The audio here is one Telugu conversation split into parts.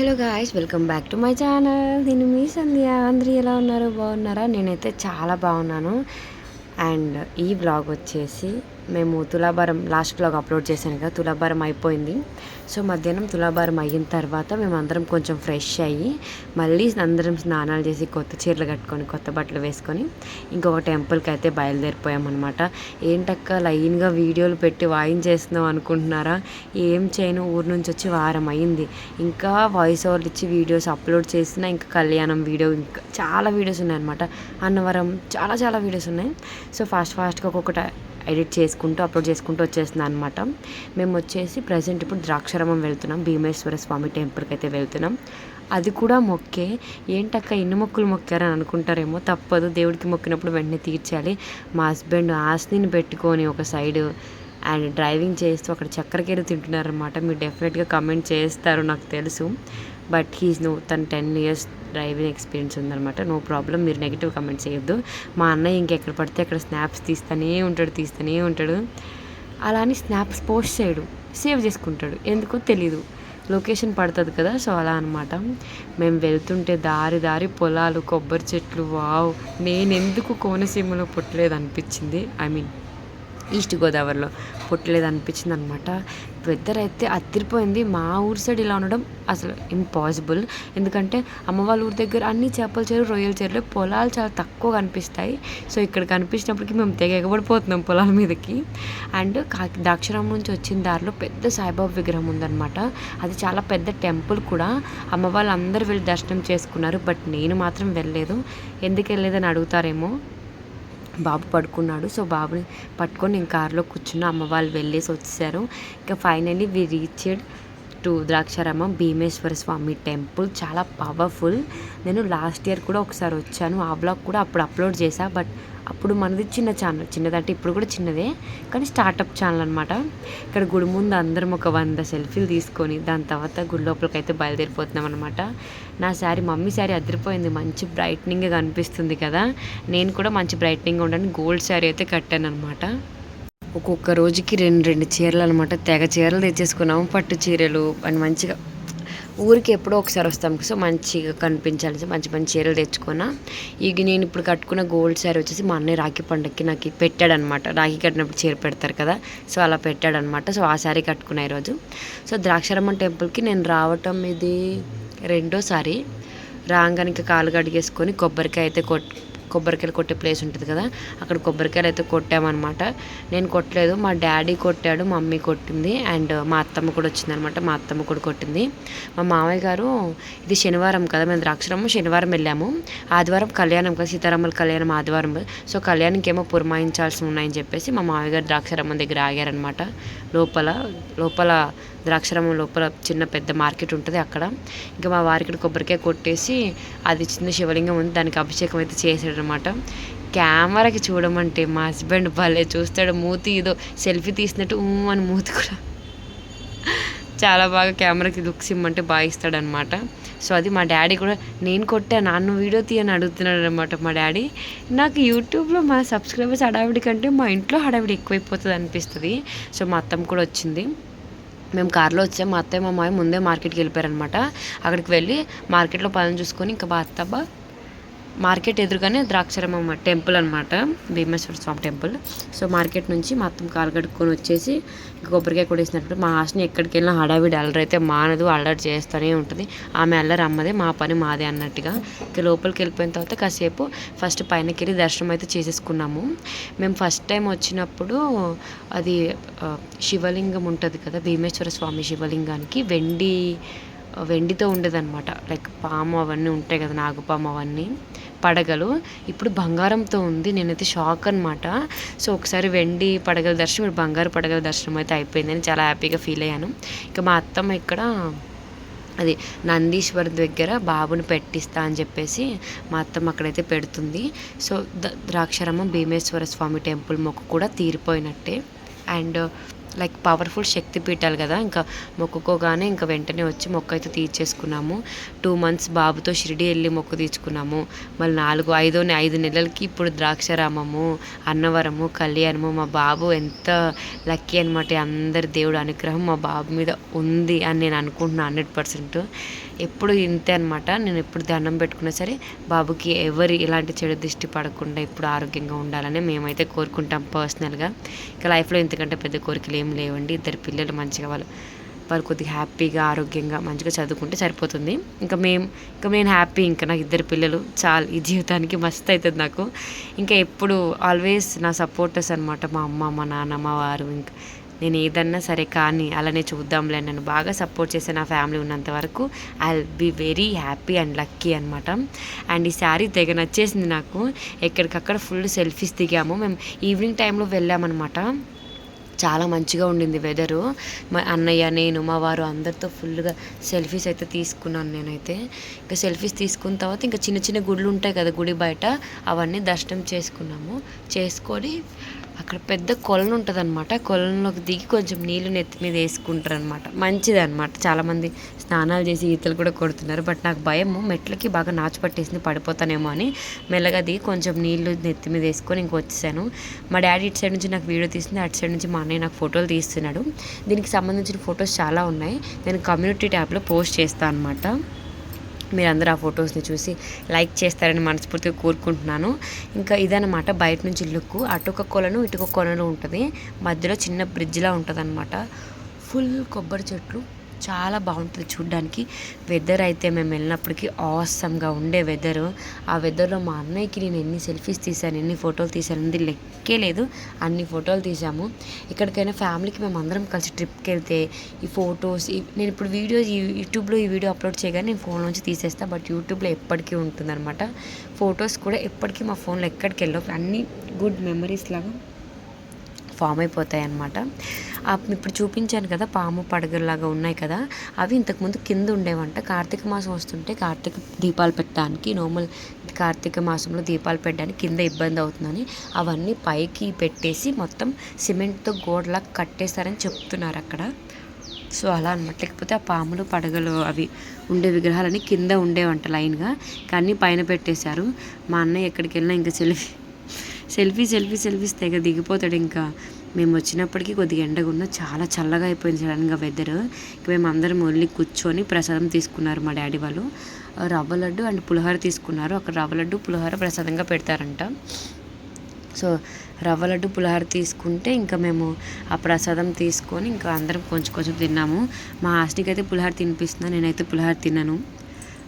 Hello guys welcome back to my channel. నేను మీ సంధ్య. అందరూ ఎలా ఉన్నారు? బాగున్నారా? నేనైతే చాలా బాగున్నాను. అండ్ ఈ బ్లాగ్ వచ్చేసి మేము తులాభారం లాస్ట్ అప్లోడ్ చేశాను కదా తులాభారం అయిపోయింది. సో మధ్యాహ్నం తులాభారం అయిన తర్వాత మేము అందరం కొంచెం ఫ్రెష్ అయ్యి మళ్ళీ అందరం స్నానాలు చేసి కొత్త చీరలు కట్టుకొని కొత్త బట్టలు వేసుకొని ఇంకొక టెంపుల్కి అయితే బయలుదేరిపోయామన్నమాట. ఏంటక్క లైన్గా వీడియోలు పెట్టి వాయించేస్తున్నాం అనుకుంటున్నారా? ఏం చేయను ఊరు నుంచి వచ్చి వారం అయింది. ఇంకా వాయిస్ ఓవర్లు ఇచ్చి వీడియోస్ అప్లోడ్ చేసిన ఇంకా కళ్యాణం వీడియో ఇంకా చాలా వీడియోస్ ఉన్నాయన్నమాట. అన్నవరం చాలా చాలా వీడియోస్ ఉన్నాయి. సో ఫాస్ట్ ఫాస్ట్గా ఒక్కొక్కటి ఎడిట్ చేసుకుంటూ అప్లోడ్ చేసుకుంటూ వచ్చేస్తున్నాను అనమాట మేము వచ్చేసి ప్రజెంట్ ఇప్పుడు ద్రాక్షారామం వెళ్తున్నాం. భీమేశ్వర స్వామి టెంపుల్కి అయితే వెళ్తున్నాం. అది కూడా మొక్కే. ఏంటక్క ఇన్ని మొక్కులు మొక్కారని అనుకుంటారేమో? తప్పదు. దేవుడికి మొక్కినప్పుడు వెంటనే తీర్చాలి. మా హస్బెండ్ ఆస్తిని పెట్టుకొని ఒక సైడ్ అండ్ డ్రైవింగ్ చేస్తూ అక్కడ చక్కెరకేరు తింటున్నారనమాట మీరు డెఫినెట్గా కమెంట్ చేస్తారు నాకు తెలుసు. బట్ హీస్ నో తను టెన్ ఇయర్స్ డ్రైవింగ్ ఎక్స్పీరియన్స్ ఉందనమాట నో ప్రాబ్లం మీరు నెగిటివ్ కమెంట్ చేయొద్దు. మా అన్నయ్య ఇంకెక్కడ పడితే అక్కడ స్నాప్స్ తీస్తూనే ఉంటాడు తీస్తూనే ఉంటాడు. అలా అని స్నాప్స్ పోస్ట్ చేయడు సేవ్ చేసుకుంటాడు. ఎందుకో తెలీదు. లొకేషన్ పడుతుంది కదా సో అలా అనమాట మేము వెళ్తుంటే దారి దారి పొలాలు కొబ్బరి చెట్లు వావ్. నేను ఎందుకు కోనసీమలో పుట్టలేదు అనిపించింది ఐ మీన్ ఈస్ట్ గోదావరిలో పుట్టలేదు అనిపించింది అనమాట వెదర్ అయితే అదిరిపోయింది. మా ఊరు సైడ్ ఇలా ఉండడం అసలు ఇంపాసిబుల్ ఎందుకంటే అమ్మ వాళ్ళ ఊరి దగ్గర అన్ని చేపల చెరువు రొయ్యల చెరువులు. పొలాలు చాలా తక్కువ కనిపిస్తాయి సో ఇక్కడ కనిపించినప్పటికీ మేము తెగ ఎగబడిపోతున్నాం పొలాల మీదకి. అండ్ కాకి దాక్షరామం నుంచి వచ్చిన దారిలో పెద్ద సాయిబాబా విగ్రహం ఉందన్నమాట అది చాలా పెద్ద టెంపుల్ కూడా. అమ్మ వాళ్ళందరూ వెళ్ళి దర్శనం చేసుకున్నారు. బట్ నేను మాత్రం వెళ్ళలేదు. ఎందుకు వెళ్ళలేదని అడుగుతారేమో? బాబు పడుకున్నాడు. సో బాబుని పట్టుకొని నేను కారులో కూర్చున్న అమ్మ వాళ్ళు వెళ్ళేసి వచ్చేసారు. ఇంకా finally we reached to Draksharamam Bhimeshwara Swamy temple. చాలా పవర్ఫుల్. నేను లాస్ట్ ఇయర్ కూడా ఒకసారి వచ్చాను. ఆ బ్లాగ్ కూడా అప్పుడు అప్లోడ్ చేశా. బట్ అప్పుడు మనది చిన్న ఛానల్. చిన్నదంటే ఇప్పుడు కూడా చిన్నదే. కానీ స్టార్టప్ ఛానల్ అనమాట ఇక్కడ గుడి ముందు అందరం ఒక వంద సెల్ఫీలు తీసుకొని దాని తర్వాత గుడి లోపలికి అయితే బయలుదేరిపోతున్నాం అనమాట నా శారీ మమ్మీ శారీ అదిరిపోయింది. మంచి బ్రైట్నింగ్గా కనిపిస్తుంది కదా. నేను కూడా మంచి బ్రైట్నింగ్ ఉండని గోల్డ్ శారీ అయితే కట్టాను అనమాట ఒక్కొక్క రోజుకి రెండు రెండు చీరలు అనమాట తెగ చీరలు తెచ్చేసుకున్నాము పట్టు చీరలు అని మంచిగా ఊరికి ఎప్పుడో ఒకసారి వస్తాం. సో మంచిగా కనిపించాలి. మంచి మంచి చీరలు తెచ్చుకున్నా. ఇక నేను ఇప్పుడు కట్టుకున్న గోల్డ్ శారీ వచ్చేసి మా అన్నయ్య రాఖీ పండుగకి నాకు పెట్టాడనమాట రాఖీ కట్టినప్పుడు చీర పెడతారు కదా. సో అలా పెట్టాడనమాట సో ఆ శారీ కట్టుకున్నా ఈరోజు. సో ద్రాక్షారామం టెంపుల్కి నేను రావటం ఇది రెండోసారి రాగానికి కాలు కడిగేసుకొని కొబ్బరికాయ అయితే కొట్ కొబ్బరికాయలు కొట్టే ప్లేస్ ఉంటుంది కదా అక్కడ కొబ్బరికాయలు అయితే కొట్టామన్నమాట. నేను కొట్టలేదు మా డాడీ కొట్టాడు మా మమ్మీ కొట్టింది అండ్ మా అత్తమ్మ కూడా వచ్చిందనమాట మా అత్తమ్మ కూడా కొట్టింది. మా మామయ్య గారు ఇది శనివారం కదా మేము ద్రాక్షరమ్మ శనివారం వెళ్ళాము. ఆదివారం కళ్యాణం కదా సీతారాముల కళ్యాణం ఆదివారం. సో కళ్యాణంకి ఏమో పురమాయించాల్సి ఉన్నాయని చెప్పేసి మా మామయ్య గారు ద్రాక్షరమ్మ దగ్గర ఆగారనమాట లోపల లోపల ద్రాక్షారామం లోపల చిన్న పెద్ద మార్కెట్ ఉంటుంది అక్కడ. ఇంకా మా వారికి కొబ్బరికాయ కొట్టేసి అది చిన్న శివలింగం ఉంది దానికి అభిషేకం అయితే చేసాడు అనమాట కెమెరాకి చూడమంటే మా హస్బెండ్ భలే చూస్తాడు. మూతి ఏదో సెల్ఫీ తీసినట్టు అని మూతి కూడా. చాలా బాగా కెమెరాకి లుక్స్ ఇమ్మంటే బాగా ఇస్తాడనమాట సో అది మా డాడీ కూడా నేను కొట్టా నాన్న వీడియో తీయని అడుగుతున్నాడు అనమాట మా డాడీ. నాకు యూట్యూబ్లో మా సబ్స్క్రైబర్స్ హడావిడి కంటే మా ఇంట్లో హడావిడి ఎక్కువైపోతుంది అనిపిస్తుంది. సో మా అత్తమ్మ కూడా వచ్చింది. మేము కార్లో వచ్చాం. మా అత్తయ్య మా మాయ ముందే మార్కెట్కి వెళ్ళిపోయారనమాట అక్కడికి వెళ్ళి మార్కెట్లో పనులు చూసుకొని ఇంకా మా అత్తమ్మ మార్కెట్ ఎదురుగానే ద్రాక్షరమ్మ టెంపుల్ అనమాట Bhimeshwara Swamy temple. So market నుంచి మొత్తం కాలు కడుక్కొని వచ్చేసి కొబ్బరికాయ కొడేసినట్టు మా హాస్ని ఎక్కడికి వెళ్ళినా హడావిడి అల్లరి అయితే మానదు. అల్లరి చేస్తూనే ఉంటుంది. ఆమె అల్లరి అమ్మదే మా పని మాదే అన్నట్టుగా. ఇక లోపలికి వెళ్ళిపోయిన తర్వాత కాసేపు ఫస్ట్ పైనకి వెళ్ళి దర్శనం అయితే చేసేసుకున్నాము. మేము ఫస్ట్ టైం వచ్చినప్పుడు అది శివలింగం ఉంటుంది కదా భీమేశ్వర స్వామి శివలింగానికి వెండి వెండితో ఉండేదన్నమాట. లైక్ పాము అవన్నీ ఉంటాయి కదా నాగుపాము అవన్నీ పడగలు. ఇప్పుడు బంగారంతో ఉంది. నేనైతే షాక్ అనమాట సో ఒకసారి వెండి పడగల దర్శనం ఇప్పుడు బంగారు పడగల దర్శనం అయితే అయిపోయిందని చాలా హ్యాపీగా ఫీల్ అయ్యాను. ఇంకా మా అత్తమ్మ ఇక్కడ అది నందీశ్వర్ దగ్గర బాబుని పెట్టిస్తా అని చెప్పేసి మా అత్తమ్మ అక్కడైతే పెడుతుంది. సో ద్రాక్షారామం భీమేశ్వర స్వామి టెంపుల్ మొక్కు కూడా తీరిపోయినట్టే. అండ్ లైక్ పవర్ఫుల్ శక్తి పీఠాలు కదా. ఇంకా మొక్కుకోగానే ఇంకా వెంటనే వచ్చి మొక్క అయితే తీర్చేసుకున్నాము. టూ మంత్స్ బాబుతో షిరిడి వెళ్ళి మొక్కు తీర్చుకున్నాము. మళ్ళీ నాలుగు ఐదో ఐదు నెలలకి ఇప్పుడు ద్రాక్షారామము అన్నవరము కళ్యాణము. మా బాబు ఎంత లక్కీ అనమాట అందరి దేవుడు అనుగ్రహం మా బాబు మీద ఉంది అని నేను అనుకుంటున్నాను హండ్రెడ్ పర్సెంట్. ఎప్పుడు ఇంతే అనమాట నేను ఎప్పుడు దండం పెట్టుకున్నా సరే బాబుకి ఎవరి ఇలాంటి చెడు దృష్టి పడకుండా ఇప్పుడు ఆరోగ్యంగా ఉండాలని మేమైతే కోరుకుంటాం పర్సనల్గా ఇంకా లైఫ్లో ఇంతకంటే పెద్ద కోరికలు ఏం లేవండి. ఇద్దరు పిల్లలు మంచిగా వాళ్ళు వాళ్ళు కొద్దిగా హ్యాపీగా ఆరోగ్యంగా మంచిగా చదువుకుంటే సరిపోతుంది. ఇంకా మేము ఇంకా నేను హ్యాపీ. ఇంకా నాకు ఇద్దరు పిల్లలు చాలు. ఈ జీవితానికి మస్తు అవుతుంది నాకు. ఇంకా ఎప్పుడు ఆల్వేస్ నా సపోర్టర్స్ అనమాట మా అమ్మ మా నాన్న మా వారు. ఇంకా నేను ఏదన్నా సరే కానీ అలానే చూద్దాంలే నన్ను బాగా సపోర్ట్ చేసే నా ఫ్యామిలీ ఉన్నంత వరకు I will be very happy and lucky అనమాట అండ్ ఈ శారీ తెగ నచ్చేసింది నాకు. ఎక్కడికక్కడ ఫుల్ సెల్ఫీస్ దిగాము. మేము ఈవినింగ్ టైంలో వెళ్ళామన్నమాట. చాలా మంచిగా ఉండింది వెదరు. మా అన్నయ్య నేను మా వారు అందరితో ఫుల్గా సెల్ఫీస్ అయితే తీసుకున్నాను నేనైతే. ఇంకా సెల్ఫీస్ తీసుకున్న తర్వాత ఇంకా చిన్న చిన్న గుళ్ళు ఉంటాయి కదా గుడి బయట అవన్నీ దర్శనం చేసుకున్నాము. చేసుకొని అక్కడ పెద్ద కొలను ఉంటుంది అనమాట కొలంలోకి దిగి కొంచెం నీళ్ళు నెత్తి మీద వేసుకుంటారు అనమాట మంచిది అనమాట చాలామంది స్నానాలు చేసి ఈతలు కూడా కొడుతున్నారు. బట్ నాకు భయము మెట్లకి బాగా నాచు పట్టేసింది పడిపోతానేమో అని. మెల్లగా దిగి కొంచెం నీళ్ళు నెత్తి మీద వేసుకొని ఇంక వచ్చేసాను. మా డాడీ ఇటు సైడ్ నుంచి నాకు వీడియో తీస్తుంది అటు సైడ్ నుంచి మా అన్నయ్య నాకు ఫోటోలు తీస్తున్నాడు. దీనికి సంబంధించిన ఫొటోస్ చాలా ఉన్నాయి. నేను కమ్యూనిటీ ట్యాబ్లో పోస్ట్ చేస్తాను అనమాట మీరందరూ ఆ ఫొటోస్ని చూసి లైక్ చేస్తారని మనస్ఫూర్తిగా కోరుకుంటున్నాను. ఇంకా ఇదనమాట బయట నుంచి లుక్. అటొక కొలను ఇటుక కొలను ఉంటుంది. మధ్యలో చిన్న బ్రిడ్జ్లా ఉంటుంది అనమాట ఫుల్ కొబ్బరి చెట్లు. చాలా బాగుంటుంది చూడ్డానికి. వెదర్ అయితే మేము వెళ్ళినప్పటికీ ఆసమ్గా ఉండే వెదర్ ఆ వెదర్లో మా అన్నయ్యకి నేను ఎన్ని సెల్ఫీస్ తీశాను ఎన్ని ఫోటోలు తీశాను అనేది లెక్కే లేదు. అన్ని ఫోటోలు తీసాము ఎక్కడికైనా ఫ్యామిలీకి మేము అందరం కలిసి ట్రిప్కి వెళ్తే ఈ ఫొటోస్ నేను ఇప్పుడు వీడియోస్ యూట్యూబ్లో ఈ వీడియో అప్లోడ్ చేయగానే నేను ఫోన్ నుంచి తీసేస్తాను బట్ యూట్యూబ్లో ఎప్పటికీ ఉంటుందన్నమాట. ఫొటోస్ కూడా ఎప్పటికీ మా ఫోన్లో ఎక్కడికి వెళ్ళవు. అన్ని గుడ్ మెమరీస్ లాగా ఫామ్ అయిపోతాయి అన్నమాట ఇప్పుడు చూపించాను కదా పాము పడగలాగా ఉన్నాయి కదా అవి ఇంతకుముందు కింద ఉండేవంట. కార్తీక మాసం వస్తుంటే కార్తీక దీపాలు పెట్టడానికి నార్మల్ కార్తీక మాసంలో దీపాలు పెట్టడానికి కింద ఇబ్బంది అవుతుందని అవన్నీ పైకి పెట్టేసి మొత్తం సిమెంట్తో గోడలా కట్టేస్తారని చెప్తున్నారు అక్కడ. సో అలా అనమాట లేకపోతే ఆ పాములు పడగలు అవి ఉండే విగ్రహాలని కింద ఉండేవంట లైన్గా. కానీ పైన పెట్టేశారు. మా అన్నయ్య ఎక్కడికి వెళ్ళినా ఇంకా సెల్ఫీ సెల్ఫీ సెల్ఫీ సెల్ఫీస్ తెగ దిగిపోతాడు ఇంకా. మేము వచ్చినప్పటికీ కొద్దిగా ఎండగా ఉన్న చాలా చల్లగా అయిపోయింది సడన్గా వెదర్ ఇక మేము అందరం ఓన్లీ కూర్చొని ప్రసాదం తీసుకున్నారు మా డాడీ వాళ్ళు. రవ్వ లడ్డు అండ్ పులిహోర తీసుకున్నారు. అక్కడ రవ్వ లడ్డు పులిహోర ప్రసాదంగా పెడతారంట. సో రవ్వ లడ్డు పులిహోర తీసుకుంటే ఇంకా మేము ఆ ప్రసాదం తీసుకొని ఇంకా అందరం కొంచెం కొంచెం తిన్నాము. మా హాస్టల్కి అయితే పులిహోర తినిపిస్తున్నాను నేనైతే పులిహోర తిన్నాను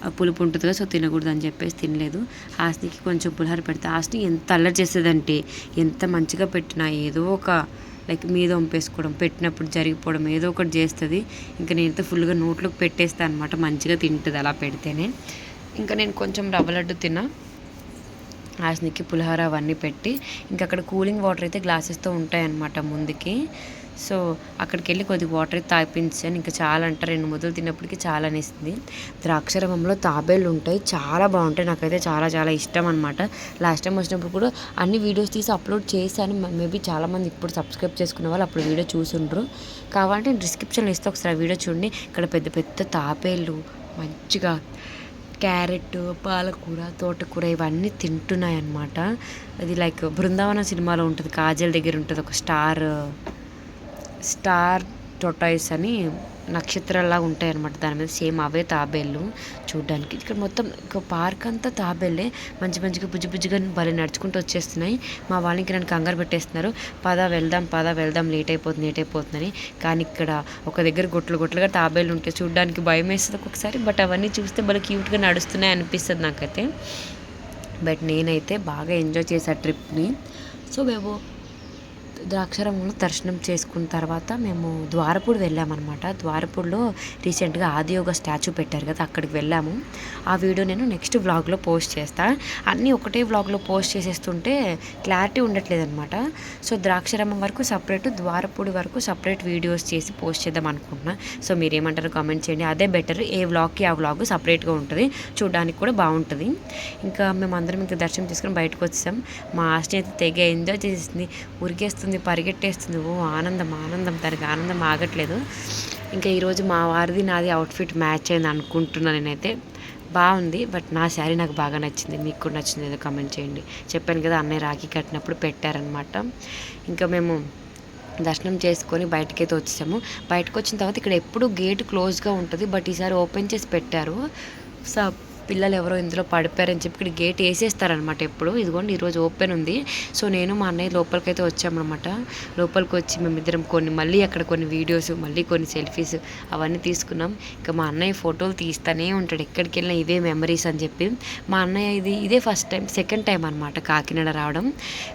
పులుపు ఉంటుంది కదా సో తినకూడదు అని చెప్పేసి తినలేదు. హాస్నికి కొంచెం పులిహోర పెడితే హాస్ని ఎంత అల్లరి చేసేదంటే ఎంత మంచిగా పెట్టినా ఏదో ఒక లైక్ మీద వంపేసుకోవడం పెట్టినప్పుడు జరిగిపోవడం ఏదో ఒకటి చేస్తుంది. ఇంకా నేనైతే ఫుల్గా నోట్లోకి పెట్టేస్తాను అనమాట మంచిగా తింటుంది అలా పెడితేనే. ఇంకా నేను కొంచెం రవ్వ లడ్డు తిన్నా. హాస్నికి పులిహోర అవన్నీ పెట్టి ఇంకా అక్కడ కూలింగ్ వాటర్ అయితే గ్లాసెస్తో ఉంటాయన్నమాట ముందుకి. సో అక్కడికి వెళ్ళి కొద్దిగా వాటర్ తాపించాను ఇంకా చాలా అంటే రెండు ముద్దలు తిన్నప్పటికీ చాలా అనిస్తుంది ద్రాక్షరమంలో తాబేళ్ళు ఉంటాయి చాలా బాగుంటాయి. నాకైతే చాలా చాలా ఇష్టం అనమాట లాస్ట్ టైం వచ్చినప్పుడు కూడా అన్ని వీడియోస్ తీసి అప్లోడ్ చేశాను. మేబీ చాలామంది ఇప్పుడు సబ్స్క్రైబ్ చేసుకునే వాళ్ళు అప్పుడు వీడియో చూసుండ్రు. కావాలంటే డిస్క్రిప్షన్లో ఇస్తే ఒకసారి వీడియో చూడండి. ఇక్కడ పెద్ద పెద్ద తాబేళ్ళు మంచిగా క్యారెట్ పాలకూర తోటకూర ఇవన్నీ తింటున్నాయి అన్నమాట అది లైక్ బృందావన సినిమాలో ఉంటుంది కాజల్ దగ్గర ఉంటుంది ఒక స్టార్ స్టార్ టొటాయిస్ అని నక్షత్రాల్లాగా ఉంటాయి అనమాట దాని మీద సేమ్ అవే తాబేళ్ళు చూడడానికి. ఇక్కడ మొత్తం పార్క్ అంతా తాబేళ్ళే. మంచి మంచిగా బుజ్జి బుజ్జిగా భలే నడుచుకుంటూ వచ్చేస్తున్నాయి. మా వాళ్ళకి నన్ను కంగారు పెట్టేస్తున్నారు. పద వెళ్దాం పద వెళ్దాం లేట్ అయిపోతుంది లేట్ అయిపోతుందని కానీ ఇక్కడ ఒక దగ్గర గుట్లు గొట్లుగా తాబేళ్ళు ఉంటాయి చూడడానికి భయం వేస్తుంది ఒక్కొక్కసారి. బట్ అవన్నీ చూస్తే భలే క్యూట్గా నడుస్తున్నాయి అనిపిస్తుంది నాకైతే. బట్ నేనైతే బాగా ఎంజాయ్ చేశాను ట్రిప్ని. సో మేము ద్రాక్షారామంలో దర్శనం చేసుకున్న తర్వాత మేము ద్వారపూడి వెళ్ళామన్నమాట. ద్వారపూడిలో రీసెంట్గా ఆదియోగ స్టాచ్యూ పెట్టారు కదా అక్కడికి వెళ్ళాము. ఆ వీడియో నేను నెక్స్ట్ వ్లాగ్లో పోస్ట్ చేస్తాను అన్నీ ఒకటే వ్లాగ్లో పోస్ట్ చేసేస్తుంటే క్లారిటీ ఉండట్లేదు అనమాట సో ద్రాక్షారామం వరకు సపరేట్ ద్వారపూడి వరకు సపరేట్ వీడియోస్ చేసి పోస్ట్ చేద్దాం అనుకుంటున్నా. సో మీరేమంటారు కామెంట్ చేయండి. అదే బెటర్ ఏ వ్లాగ్కి ఆ వ్లాగ్ సపరేట్గా ఉంటుంది చూడడానికి కూడా బాగుంటుంది. ఇంకా మేము అందరం ఇంకా దర్శనం చేసుకుని బయటకు వచ్చేసాం. మా ఆస్ట్ని అయితే తెగ ఎంజాయ్ చేసేసింది ఉరికేస్తుంది. పరిగెట్టేస్తుంది పరిగెట్టేస్తుంది. ఓ ఆనందం ఆనందం తనకి ఆనందం ఆగట్లేదు. ఇంకా ఈరోజు మా వారిది నాది అవుట్ఫిట్ మ్యాచ్ అయింది అనుకుంటున్నాను నేనైతే. బాగుంది బట్ నా శారీ నాకు బాగా నచ్చింది. మీకు కూడా నచ్చింది ఏదో కమెంట్ చేయండి. చెప్పాను కదా అన్నయ్య రాఖీ కట్టినప్పుడు పెట్టారనమాట ఇంకా మేము దర్శనం చేసుకొని బయటకైతే వచ్చేసాము. బయటకు వచ్చిన తర్వాత ఇక్కడ ఎప్పుడు గేట్ క్లోజ్గా ఉంటుంది బట్ ఈసారి ఓపెన్ చేసి పెట్టారు. సో పిల్లలు ఎవరో ఇందులో పడిపోయారని చెప్పి ఇక్కడ గేట్ వేసేస్తారనమాట ఎప్పుడు. ఇదిగోండి ఈరోజు ఓపెన్ ఉంది. సో నేను మా అన్నయ్య లోపలికైతే వచ్చామన్నమాట. లోపలికి వచ్చి మేమిద్దరం కొన్ని మళ్ళీ అక్కడ కొన్ని వీడియోస్ మళ్ళీ కొన్ని సెల్ఫీస్ అవన్నీ తీసుకున్నాం. ఇంకా మా అన్నయ్య ఫోటోలు తీస్తూనే ఉంటాడు. ఎక్కడికి వెళ్ళినా ఇవే మెమరీస్ అని చెప్పి. మా అన్నయ్య ఇది ఇదే ఫస్ట్ టైం సెకండ్ టైం అనమాట కాకినాడ రావడం.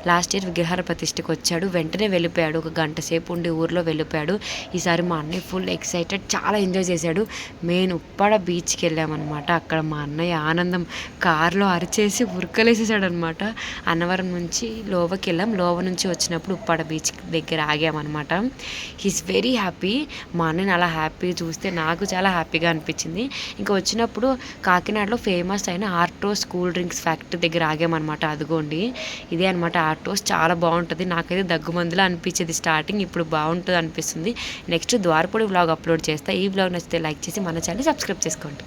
లాస్ట్ ఇయర్ విగ్రహార ప్రతిష్టకు వచ్చాడు. వెంటనే వెళ్ళిపోయాడు. ఒక గంట సేపు ఉండి ఊర్లో వెళ్ళిపోయాడు. ఈసారి మా అన్నయ్య ఫుల్ ఎక్సైటెడ్ చాలా ఎంజాయ్ చేశాడు. మెయిన్ ఉప్పాడ బీచ్కి వెళ్ళామన్నమాట. అక్కడ మా అన్నయ్య ఆనందం కారులో అరిచేసి ఉరకలేసేసాడనమాట. అన్నవరం నుంచి లోవకి వెళ్ళాం లోవ నుంచి వచ్చినప్పుడు ఉప్పాడ బీచ్ దగ్గర ఆగామన్నమాట హీస్ వెరీ హ్యాపీ మా అన్నయ్యని అలా హ్యాపీ చూస్తే నాకు చాలా హ్యాపీగా అనిపించింది. ఇంకా వచ్చినప్పుడు కాకినాడలో ఫేమస్ అయిన ఆర్టోస్ కూల్ డ్రింక్స్ ఫ్యాక్టరీ దగ్గర ఆగామన్నమాట అదిగోండి. ఇదే అనమాట ఆర్టోస్ చాలా బాగుంటుంది. నాకైతే దగ్గుమందులో అనిపించేది. స్టార్టింగ్ ఇప్పుడు బాగుంటుంది అనిపిస్తుంది నెక్స్ట్ ద్వారపూడి వ్లాగ్ అప్లోడ్ చేస్తా. ఈ వ్లాగ్ నచ్చితే లైక్ చేసి మన ఛానల్ సబ్స్క్రైబ్ చేసుకోండి.